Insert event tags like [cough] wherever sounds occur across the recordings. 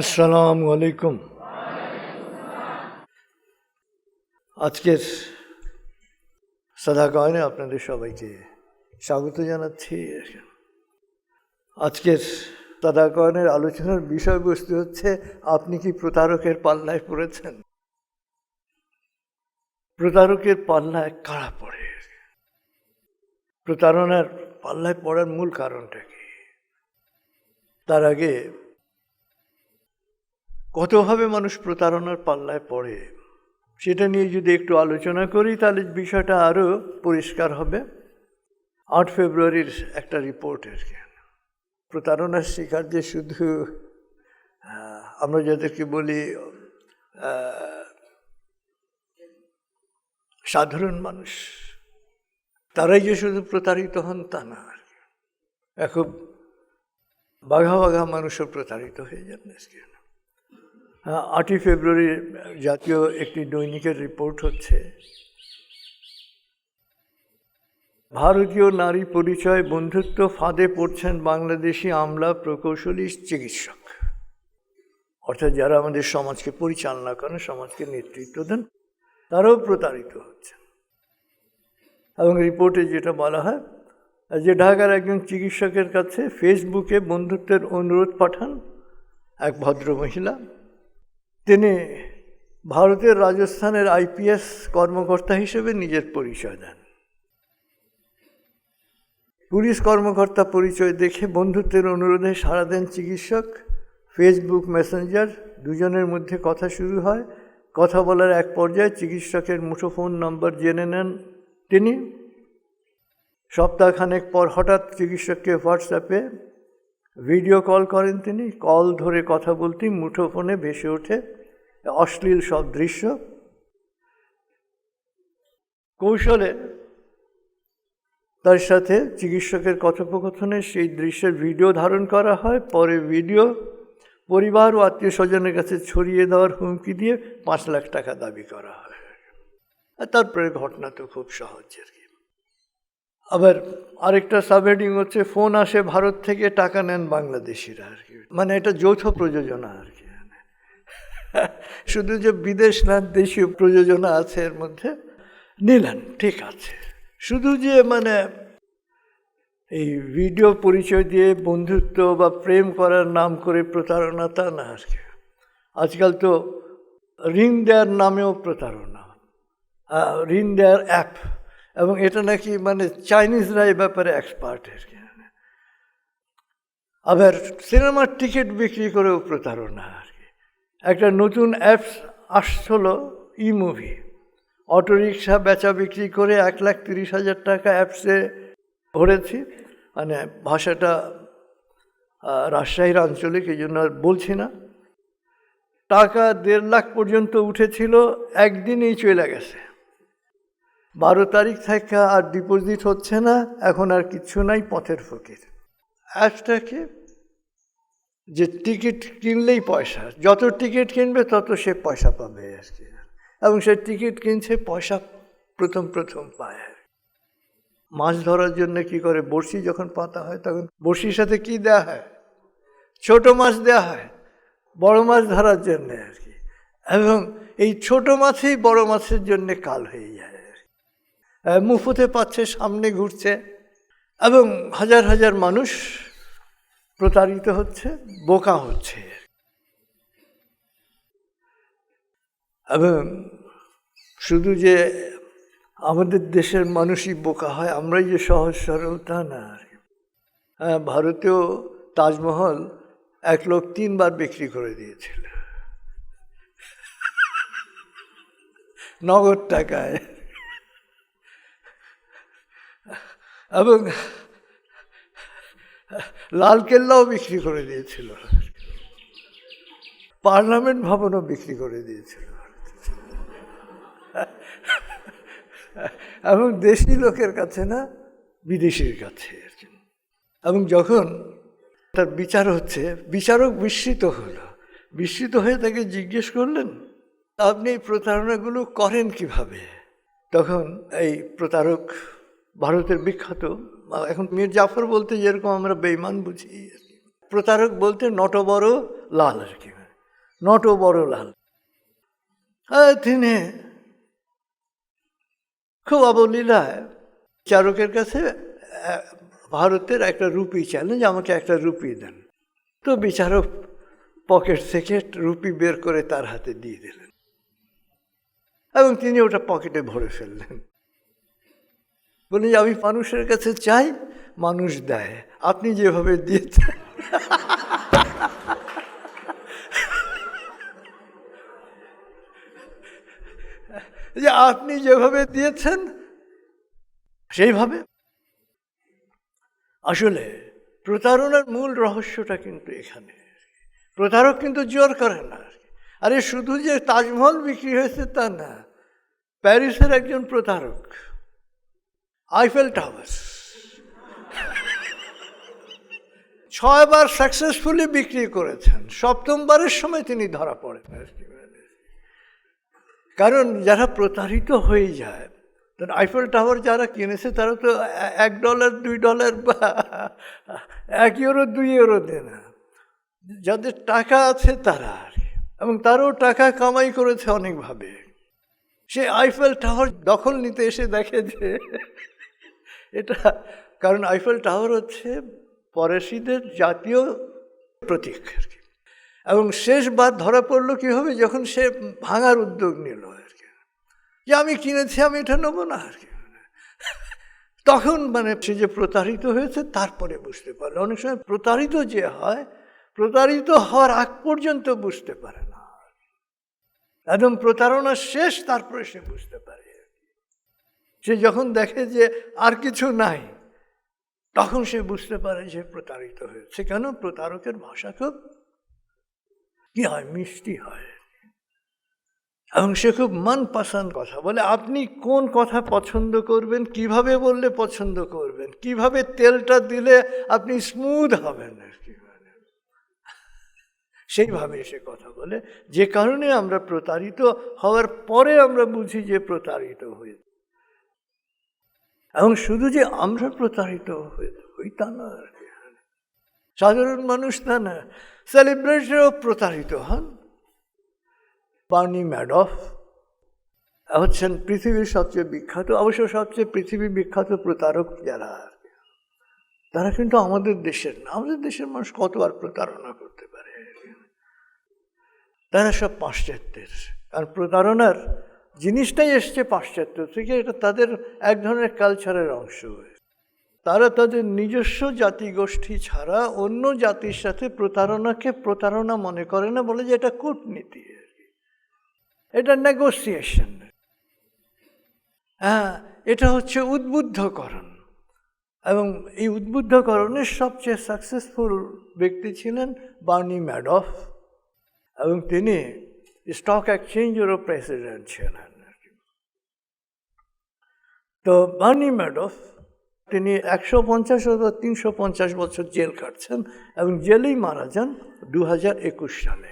আসসালামু আলাইকুম। আজকের সাদা গায়নে আপনাদের সবাইকে স্বাগত জানাচ্ছি। আজকের সাদা গায়নের আলোচনার বিষয়বস্তু হচ্ছে, আপনি কি প্রতারকের পাল্লায় পড়েছেন? প্রতারকের পাল্লায় কারা পড়ে? প্রতারণার পাল্লায় পড়ার মূল কারণটা কি? তার আগে কতভাবে মানুষ প্রতারণার পাল্লায় পড়ে, সেটা নিয়ে যদি একটু আলোচনা করি, তাহলে বিষয়টা আরও পরিষ্কার হবে। আট ফেব্রুয়ারির একটা রিপোর্ট আর কি। প্রতারণার শিকার যে শুধু আমরা যাদেরকে বলি সাধারণ মানুষ, তারাই যে শুধু প্রতারিত হন তা না আর কি। এখন বাঘা বাঘা মানুষও প্রতারিত হয়ে যান আজকে। আটই ফেব্রুয়ারি জাতীয় একটি দৈনিকের রিপোর্ট হচ্ছে, ভারতীয় নারী পরিচয় বন্ধুত্ব ফাঁদে পড়ছেন বাংলাদেশি আমলা প্রকৌশলী চিকিৎসক। অর্থাৎ যারা আমাদের সমাজকে পরিচালনা করেন, সমাজকে নেতৃত্ব দেন, তারাও প্রতারিত হচ্ছেন। এবং রিপোর্টে যেটা বলা হয়, যে ঢাকার একজন চিকিৎসকের কাছে ফেসবুকে বন্ধুত্বের অনুরোধ পাঠান এক ভদ্র মহিলা তিনি ভারতের রাজস্থানের আইপিএস কর্মকর্তা হিসেবে নিজের পরিচয় দেন। পুলিশ কর্মকর্তা পরিচয় দেখে বন্ধুত্বের অনুরোধে সাড়া দেন চিকিৎসক, ফেসবুক মেসেঞ্জার, দুজনের মধ্যে কথা শুরু হয়। কথা বলার এক পর্যায়ে চিকিৎসকের মুঠোফোন নম্বর জেনে নেন তিনি। সপ্তাহখানেক পর হঠাৎ চিকিৎসককে হোয়াটসঅ্যাপে ভিডিও কল করেন তিনি। কল ধরে কথা বলতেই মুঠোফোনে ভেসে ওঠে। অশ্লীল সব দৃশ্য। কৌশলে তার সাথে চিকিৎসকের কথোপকথনে সেই দৃশ্যের ভিডিও ধারণ করা হয়। পরে ভিডিও পরিবার ও আত্মীয় স্বজনের কাছে ছড়িয়ে দেওয়ার হুমকি দিয়ে পাঁচ লাখ টাকা দাবি করা হয়। আর তারপরে ঘটনা তো খুব সহজ আর কি। আবার আরেকটা সাবহেডিং হচ্ছে, ফোন আসে ভারত থেকে, টাকা নেন বাংলাদেশিরা আর কি। মানে এটা যৌথ প্রযোজনা আর কি। [laughs] শুধু যে বিদেশ না, দেশীয় প্রযোজনা আছে এর মধ্যে। নিলেন, ঠিক আছে। শুধু যে মানে এই ভিডিও পরিচয় দিয়ে বন্ধুত্ব বা প্রেম করার নাম করে প্রতারণা, তা না আর কি। আজকাল তো ঋণ দেওয়ার নামেও প্রতারণা ঋণ দেওয়ার অ্যাপ, এবং এটা নাকি মানে চাইনিজরা এই ব্যাপারে এক্সপার্ট আর কি। আবার সিনেমার টিকিট বিক্রি করেও প্রতারণা। একটা নতুন অ্যাপস আসছিল ই মুভি অটোরিকশা বেচা বিক্রি করে এক লাখ তিরিশ হাজার টাকা অ্যাপসে ভরেছি। মানে ভাষাটা রাজশাহীর আঞ্চলিক, এই জন্য আর বলছি না। টাকা দেড় লাখ পর্যন্ত উঠেছিল, একদিনেই চলে গেছে। বারো তারিখ থেকে আর ডিপোজিট হচ্ছে না, এখন আর কিচ্ছু নাই পথের ফকির। অ্যাপসটাকে যে টিকিট কিনলেই পয়সা, যত টিকিট কিনবে তত সে পয়সা পাবে আর কি। এবং সে টিকিট কিনছে, পয়সা প্রথম প্রথম পায় আর মাছ ধরার জন্য কি করে? বড়শি যখন পাতা হয় তখন বড়শির সাথে কি দেওয়া হয়? ছোট মাছ দেওয়া হয়, বড় মাছ ধরার জন্য আর কি। এবং এই ছোট মাছই বড় মাছের জন্য কাল হয়ে যায় আর। মুফুতে পাচ্ছে, সামনে ঘুরছে। এবং হাজার হাজার মানুষ প্রতারিত হচ্ছে, বোকা হচ্ছে। এবং শুধু যে আমাদের দেশের মানুষই বোকা হয়, আমরাই যে সহজ সরল তা না। হ্যাঁ ভারতেও তাজমহল এক লোক তিনবার বিক্রি করে দিয়েছিল। নগদ টাকায়। এবং লালকেল্লাও বিক্রি করে দিয়েছিল। পার্লামেন্ট ভবনও বিক্রি করে দিয়েছিল। এবং দেশি লোকের কাছে না, বিদেশির কাছে। এবং যখন তার বিচার হচ্ছে, বিচারক বিস্মিত হলো। বিস্মিত হয়ে তাকে জিজ্ঞেস করলেন, আপনি এই প্রতারণাগুলো করেন কীভাবে? তখন এই প্রতারক ভারতের বিখ্যাত এখন মীর জাফর বলতে যেরকম আমরা বেইমান বুঝি, প্রতারক বলতে নট বড় লাল আর কি। নট বড়লাল আর তিনি খুব অবলীলায় চারকের কাছে ভারতের একটা রুপি চ্যালেঞ্জ আমাকে একটা রুপি দেন। তো বিচারক পকেট থেকে রুপি বের করে তার হাতে দিয়ে দিলেন। এবং তিনি ওটা পকেটে ভরে ফেললেন। বলে যে আমি মানুষের কাছে চাই, মানুষ দেয়। আপনি যেভাবে দিয়েছেন। যে আপনি যেভাবে দিয়েছেন, সেইভাবে। আসলে প্রতারণার মূল রহস্যটা কিন্তু এখানে। প্রতারক কিন্তু জোর করে না। আরে, শুধু যে তাজমহল বিক্রি হয়েছে তা না, প্যারিসের একজন প্রতারক আইফেল টাওয়ার ছয়বার সাকসেসফুলি বিক্রি করেছেন। সপ্তমবারের সময় তিনি ধরা পড়েন। কারণ যারা প্রতারিত হয়ে যায় আইফেল টাওয়ার যারা কিনেছে, তারা তো এক ডলার দুই ডলার বা এক ইউরো দুই ইউরো দেয় না। যাদের টাকা আছে তারা এবং তারও টাকা কামাই করেছে অনেকভাবে। সে আইফেল টাওয়ার দখল নিতে এসে দেখে যে এটা কারণ আইফেল টাওয়ার হচ্ছে ফরাসিদের জাতীয় প্রতীক আর কি। এবং শেষ শেষবার ধরা পড়ল কীভাবে? যখন সে ভাঙার উদ্যোগ নিল আর কি। যে আমি কিনেছি, আমি এটা নেব না আর কি। তখন মানে সে যে প্রতারিত হয়েছে, তারপরে বুঝতে পারল। অনেক সময় প্রতারিত যে হয়, প্রতারিত হওয়ার আগ পর্যন্ত বুঝতে পারে না। একদম প্রতারণা শেষ, তারপরে সে বুঝতে পারে। সে যখন দেখে যে আর কিছু নাই, তখন সে বুঝতে পারে যে প্রতারিত হয়েছে। কেন? প্রতারকের ভাষা খুব কি হয়? মিষ্টি হয়। এবং সে খুব মন পছন্দ কথা বলে। আপনি কোন কথা পছন্দ করবেন? কীভাবে বললে পছন্দ করবেন? কীভাবে তেলটা দিলে আপনি স্মুথ হবেন? আর কি। সেইভাবে সে কথা বলে। যে কারণে আমরা প্রতারিত হওয়ার পরে আমরা বুঝি যে প্রতারিত হয়ে এবং শুধু যে আমরা প্রতারিত হই তা না আর কি। সাধারণ মানুষ তা না সেলিব্রিটিরাও প্রতারিত হন। বার্নি ম্যাডফ হচ্ছেন পৃথিবীর সবচেয়ে বিখ্যাত, অবশ্য সবচেয়ে পৃথিবী বিখ্যাত প্রতারক যারা আর তারা কিন্তু আমাদের দেশের না। আমাদের দেশের মানুষ কতবার প্রতারণা করতে পারে? তারা সব পাশ্চাত্যের। কারণ প্রতারণার জিনিসটাই এসছে পাশ্চাত্য থেকে, এটা তাদের এক ধরনের কালচারের অংশ তারা তাদের নিজস্ব জাতিগোষ্ঠী ছাড়া অন্য জাতির সাথে প্রতারণাকে প্রতারণা মনে করে না বলে যে এটা কূটনীতি এটা নেগোসিয়েশন হ্যাঁ এটা হচ্ছে উদ্বুদ্ধকরণ। এবং এই উদ্বুদ্ধকরণের সবচেয়ে সাকসেসফুল ব্যক্তি ছিলেন বার্নি ম্যাডফ। এবং তিনি স্টক এক্সচেঞ্জেরও প্রেসিডেন্ট ছিলেন। তো বার্নি ম্যাডফ, তিনি একশো পঞ্চাশ অথবা তিনশো পঞ্চাশ বছর জেল কাটছেন এবং জেলেই মারা যান দু হাজার একুশ সালে।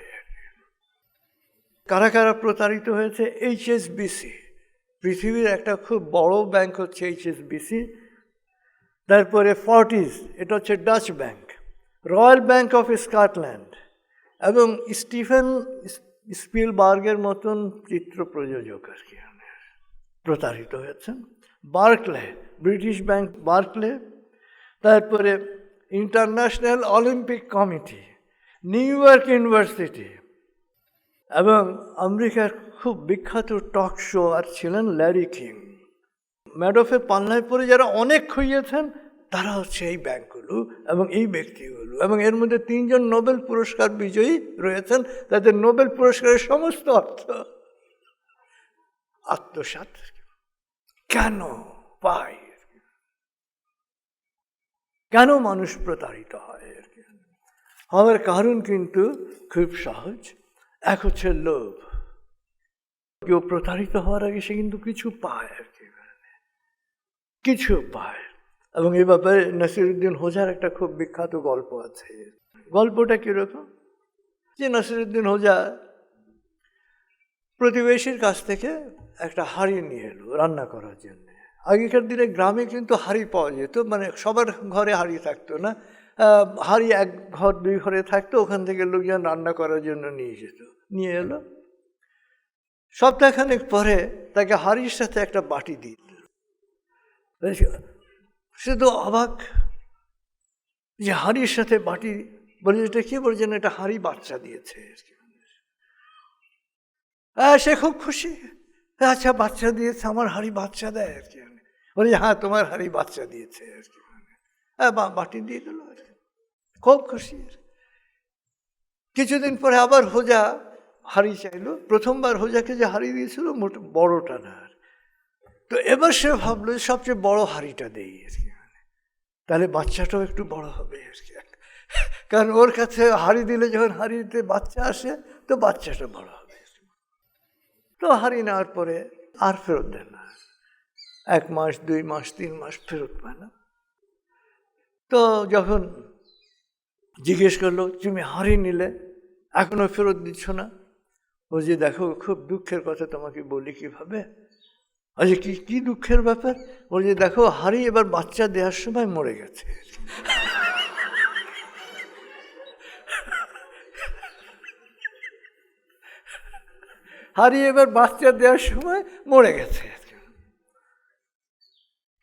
কারা কারা প্রতারিত হয়েছে? এইচএসবিসি পৃথিবীর একটা খুব বড় ব্যাংক হচ্ছে এইচএসবিসি তারপরে ফর্টিজ এটা হচ্ছে Dutch bank, royal bank of Scotland এবং স্টিফেন স্পিলবার্গের মতন চিত্র প্রযোজক আর কি প্রতারিত হয়েছেন। বার্কলে, ব্রিটিশ ব্যাংক বার্কলে, তারপরে International Olympic Committee, New York University, এবং আমেরিকার খুব বিখ্যাত টক শো আর ছিলেন ল্যারি কিং। ম্যাডফের পাল্লায় পরে যারা অনেক খুইয়েছেন তারা হচ্ছে এই ব্যাংকগুলো এবং এই ব্যক্তিগুলো এবং এর মধ্যে তিনজন নোবেল পুরস্কার বিজয়ী রয়েছেন, তাদের নোবেল পুরস্কারের সমস্ত অর্থ আত্মসাত কেন পায়? কেন মানুষ প্রতারিত হয়? হওয়ার কারণ কিন্তু খুব সহজ। এক হচ্ছে লোভ। কেউ প্রতারিত হওয়ার আগে সে কিন্তু কিছু পায় আর কি। কিছু পায়। এবং এই ব্যাপারে নাসিরুদ্দিন হোজার একটা খুব বিখ্যাত গল্প আছে। গল্পটা কীরকম? যে নাসিরুদ্দিন হোজা প্রতিবেশীর কাছ থেকে একটা হাঁড়ি নিয়ে এলো রান্না করার জন্য। আগেকার দিনে গ্রামে কিন্তু হাঁড়ি পাওয়া যেত মানে সবার ঘরে হাঁড়ি থাকতো না। হাঁড়ি এক ঘর, দুই ঘরে থাকতো, ওখান থেকে লোকজন রান্না করার জন্য নিয়ে যেত। নিয়ে এলো। সপ্তাহখানেক পরে তাকে হাঁড়ির সাথে একটা বাটি দিল। সে তো অবাক যে হাঁড়ির সাথে বাটি বলে এটা কি বলছেন এটা হাঁড়ি বাচ্চা দিয়েছে? হ্যাঁ সে খুব খুশি। আচ্ছা বাচ্চা দিয়েছে, আমার হাঁড়ি বাচ্চা দেয় আর কি। বলে হ্যাঁ তোমার হাঁড়ি বাচ্চা দিয়েছে আর কি। হ্যাঁ বাটি দিয়ে দিল আর কি। খুব খুশি। কিছুদিন পরে আবার হোজা হাঁড়ি চাইলো। প্রথমবার হোজাকে যে হাঁড়ি দিয়েছিল, মোট বড়টা না। তো এবার সে ভাবলো সবচেয়ে বড় হাঁড়িটা দেই আর কি। তাহলে বাচ্চাটাও একটু বড় হবে আর কি। কারণ ওর কাছে হাঁড়ি দিলে যখন হাঁড়িতে বাচ্চা আসে, তো বাচ্চাটা বড় হবে। তো হাঁড়ি নেওয়ার পরে আর ফেরত দেন না। এক মাস, দুই মাস, তিন মাস ফেরত পায় না। তো যখন জিজ্ঞেস করল, তুমি হাঁড়ি নিলে? এখনও ফেরত দিচ্ছ না? ও যে দেখো, খুব দুঃখের কথা তোমাকে বলি কীভাবে? আচ্ছা কি কি দুঃখের ব্যাপার? ও যে, দেখো, হাঁড়ি এবার বাচ্চা দেওয়ার সময় মরে গেছে। হাঁড়ি এবার বাচ্চা দেওয়ার সময় মরে গেছে।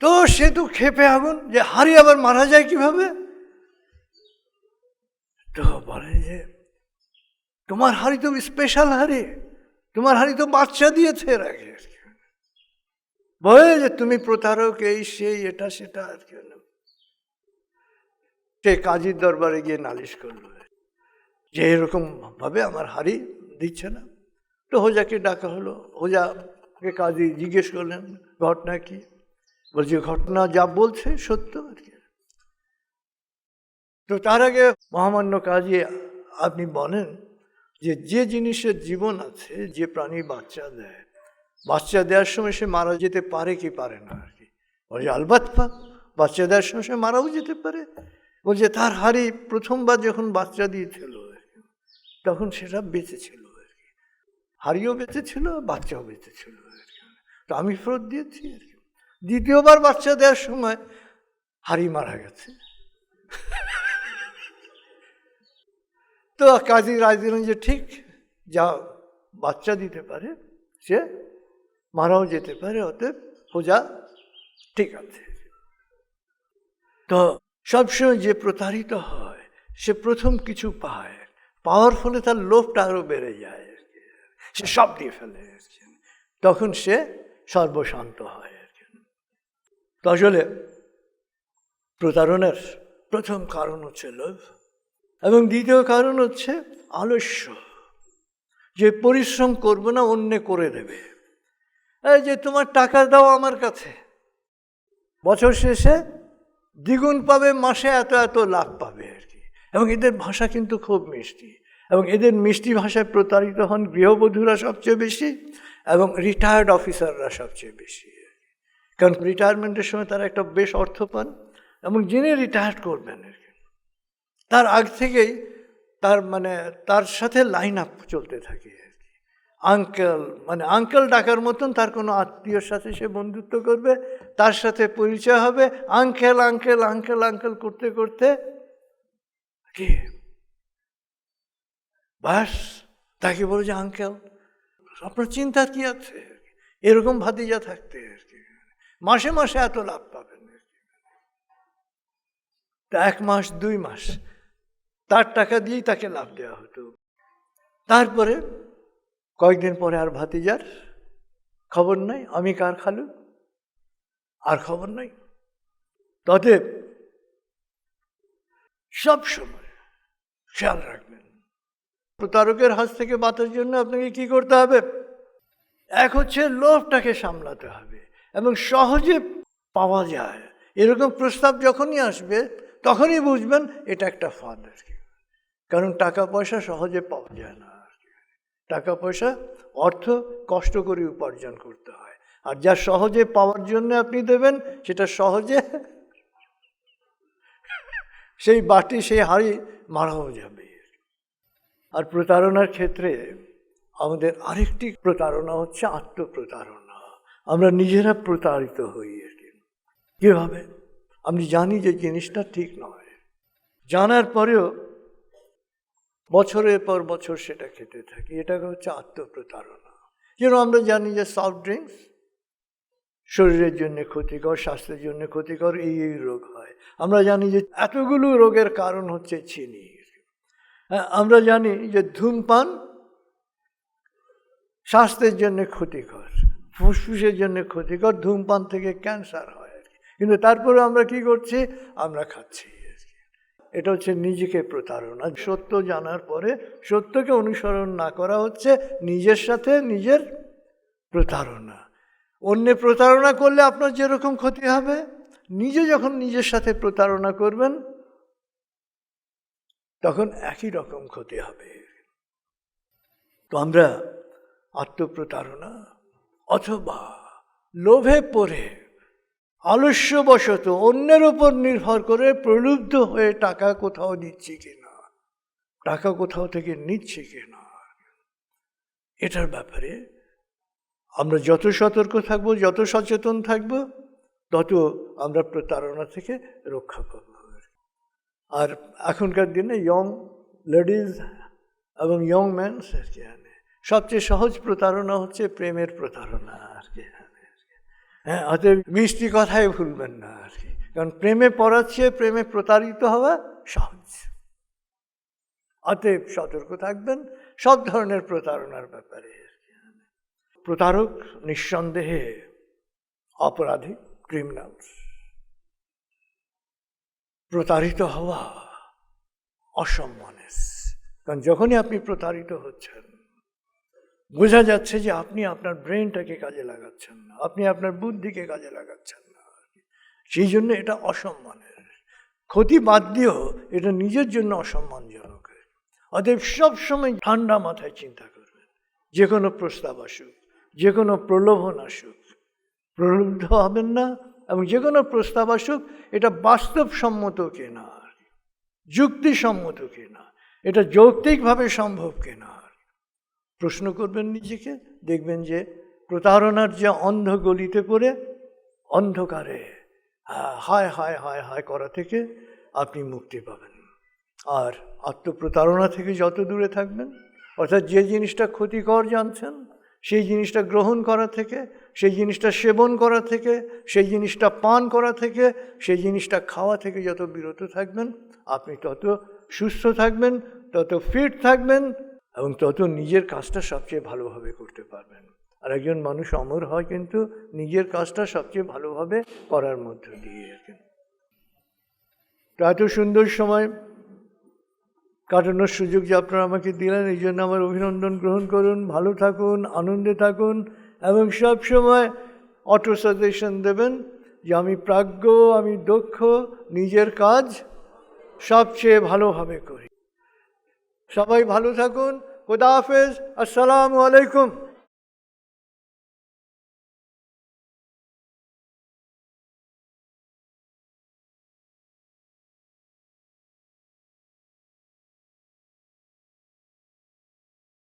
তো সে তো খেপে আগুন, যে হাঁড়ি আবার মারা যায় কীভাবে? তো বলে যে, তোমার হাঁড়ি তো স্পেশাল হাঁড়ি। তোমার হাঁড়ি তো বাচ্চা দিয়েছে এর আগে। বলে যে তুমি প্রতারক, এই সেই, এটা সেটা আর কি সে কাজীর দরবারে গিয়ে নালিশ করল। যে এরকম ভাবে আমার হাড়ি দিচ্ছে না। তো হোজাকে ডাকা হলো। হোজাকে কাজী জিজ্ঞেস করলেন, ঘটনা কি? বলছে, ঘটনা যা বলছে সত্য আর কি। তো তার আগে মহামান্য কাজী, আপনি বলেন যে যে জিনিসের জীবন আছে, যে প্রাণী বাচ্চা দেয় বাচ্চা দেওয়ার সময় সে মারা যেতে পারে কি পারে না আর কি। বলছে আলবাত বাচ্চা দেওয়ার সময় সে মারাও যেতে পারে। বলছে, তার হাড়ি প্রথমবার যখন বাচ্চা দিয়েছিল তখন সেটা বেঁচে ছিল আর কি। হাড়িও বেঁচে ছিল বাচ্চাও বেঁচে ছিল আর কি। তো আমি ফেরত দিয়েছি আর কি। দ্বিতীয়বার বাচ্চা দেওয়ার সময় হাড়ি মারা গেছে। তো কাজী রায় দিলেন যে ঠিক যা বাচ্চা দিতে পারে, সে মারাও যেতে পারে, অতএব পূজা ঠিক আছে। তো সবসময় যে প্রতারিত হয়, সে প্রথম কিছু পায়, পাওয়ার ফলে তার লোভটা আরও বেড়ে যায়। সে সব দিয়ে ফেলে। তখন সে সর্বশান্ত হয়। তো আসলে প্রতারণার প্রথম কারণ হচ্ছে লোভ এবং দ্বিতীয় কারণ হচ্ছে আলস্য। যে পরিশ্রম করবে না, অন্যে করে দেবে। যে তোমার টাকা দাও আমার কাছে। বছর শেষে দ্বিগুণ পাবে, মাসে এত এত লাভ পাবে আর কি। এবং এদের ভাষা কিন্তু খুব মিষ্টি। এবং এদের মিষ্টি ভাষায় প্রতারিত হন গৃহবধূরা সবচেয়ে বেশি এবং রিটায়ার্ড অফিসাররা সবচেয়ে বেশি কারণ রিটায়ারমেন্টের সময় তারা একটা বেশ অর্থ পান এবং যিনি রিটায়ার করবেন আর কি। তার আগ থেকেই তার মানে তার সাথে লাইন আপ চলতে থাকে আঙ্কেল মানে আঙ্কেল ডাকার মতন তার কোনো আত্মীয়র সাথে সে বন্ধুত্ব করবে, তার সাথে পরিচয় হবে, আঙ্কেল আঙ্কেল আঙ্কেল আঙ্কেল করতে করতে কি? বাস, তাকে বলে যে, আঙ্কেল, আপনার চিন্তা কি আছে? এরকম ভাতিজা থাকতে আর কি। মাসে মাসে এত লাভ পাবেন তা এক মাস, দুই মাস, তার টাকা দিয়েই তাকে লাভ দেওয়া হতো। তারপরে কয়েকদিন পরে আর ভাতিজার খবর নাই, আমি কার খালু? আর খবর নাই। তদেব সব সময় খেয়াল রাখবেন। প্রতারকের হাত থেকে বাঁচার জন্য আপনাকে কি করতে হবে? এক হচ্ছে লোভটাকে সামলাতে হবে এবং সহজে পাওয়া যায়। এরকম প্রস্তাব যখনই আসবে, তখনই বুঝবেন এটা একটা ফাঁদ আর কি কারণ টাকা পয়সা সহজে পাওয়া যায় না। টাকা পয়সা অর্থ কষ্ট করে উপার্জন করতে হয়। আর যা সহজে পাওয়ার জন্য আপনি দেবেন, সেটা সহজে সেই বাটি, সেই হাড়ি মারাও যাবে। আর প্রতারণার ক্ষেত্রে আমাদের আরেকটি প্রতারণা হচ্ছে আত্মপ্রতারণা। আমরা নিজেরা প্রতারিত হই আর কি কীভাবে? আমি জানি যে জিনিসটা ঠিক নয়। জানার পরেও বছরের পর বছর সেটা খেতে থাকি। এটা হচ্ছে আত্মপ্রতারণা। যেন আমরা জানি যে সফট ড্রিঙ্কস শরীরের জন্য ক্ষতিকর স্বাস্থ্যের জন্য ক্ষতিকর এই এই রোগ হয়। আমরা জানি যে এতগুলো রোগের কারণ হচ্ছে চিনি। হ্যাঁ, আমরা জানি যে ধূমপান স্বাস্থ্যের জন্য ক্ষতিকর ফুসফুসের জন্য ক্ষতিকর ধূমপান থেকে ক্যান্সার হয়। কিন্তু তারপরে আমরা কি করছি? আমরা খাচ্ছি। এটা হচ্ছে নিজেকে প্রতারণা। সত্য জানার পরে সত্যকে অনুসরণ না করা হচ্ছে নিজের সাথে নিজের প্রতারণা। অন্যে প্রতারণা করলে আপনার যেরকম ক্ষতি হবে, নিজে যখন নিজের সাথে প্রতারণা করবেন, তখন একই রকম ক্ষতি হবে। তো আমরা আত্মপ্রতারণা অথবা লোভে পড়ে আলস্যবশত অন্যের উপর নির্ভর করে প্রলুব্ধ হয়ে টাকা কোথাও নিচ্ছি কিনা? টাকা কোথাও থেকে নিচ্ছি কিনা? এটার ব্যাপারে আমরা যত সতর্ক থাকব, যত সচেতন থাকব, তত আমরা প্রতারণা থেকে রক্ষা পাব। আর এখনকার দিনে ইয়ং লেডিজ এবং ইয়ং ম্যানস আর কি সবচেয়ে সহজ প্রতারণা হচ্ছে প্রেমের প্রতারণা আর কি। হ্যাঁ অতএব মিষ্টি কথাই ভুলবেন না আর কি। কারণ প্রেমে পড়াচ্ছে, প্রেমে প্রতারিত হওয়া সহজ। অতএব সতর্ক থাকবেন, সব ধরনের প্রতারণার ব্যাপারে। প্রতারক নিঃসন্দেহে অপরাধী ক্রিমিনালস প্রতারিত হওয়া অসম্মানের। কারণ যখনই আপনি প্রতারিত হচ্ছেন বোঝা যাচ্ছে যে আপনি আপনার ব্রেনটাকে কাজে লাগাচ্ছেন না, আপনি আপনার বুদ্ধিকে কাজে লাগাচ্ছেন না। সেই জন্য এটা অসম্মানের। ক্ষতি বাদ দিয়েও এটা নিজের জন্য অসম্মানজনক। অতএব সবসময় ঠান্ডা মাথায় চিন্তা করবেন। যে কোনো প্রস্তাব আসুক, যে কোনো প্রলোভন আসুক, প্রলুব্ধ হবেন না এবং যে কোনো প্রস্তাব আসুক, এটা বাস্তবসম্মত কিনা, যুক্তিসম্মত কিনা, এটা যৌক্তিকভাবে সম্ভব কিনা। প্রশ্ন করবেন নিজেকে, দেখবেন যে প্রতারণার যে অন্ধ গলিতে পড়ে, অন্ধকারে হা- হায় হায় হায় হায় করা থেকে আপনি মুক্তি পাবেন। আর আত্মপ্রতারণা থেকে যত দূরে থাকবেন, অর্থাৎ যে জিনিসটা ক্ষতিকর জানছেন, সেই জিনিসটা গ্রহণ করা থেকে, সেই জিনিসটা সেবন করা থেকে, সেই জিনিসটা পান করা থেকে, সেই জিনিসটা খাওয়া থেকে যত বিরত থাকবেন, আপনি তত সুস্থ থাকবেন, তত ফিট থাকবেন এবং তত নিজের কাজটা সবচেয়ে ভালোভাবে করতে পারবেন। আর একজন মানুষ অমর হয় কিন্তু নিজের কাজটা সবচেয়ে ভালোভাবে করার মধ্য দিয়ে আর। তো এত সুন্দর সময় কাটানোর সুযোগ যে আপনারা আমাকে দিলেন, এই জন্য আমার অভিনন্দন গ্রহণ করুন। ভালো থাকুন, আনন্দে থাকুন এবং সব সময় অটো সাজেশন দেবেন যে আমি প্রাজ্ঞ, আমি দক্ষ, নিজের কাজ সবচেয়ে ভালোভাবে করি। সবাই ভালো থাকুন খোদা হাফেজ আসসালামু আলাইকুম।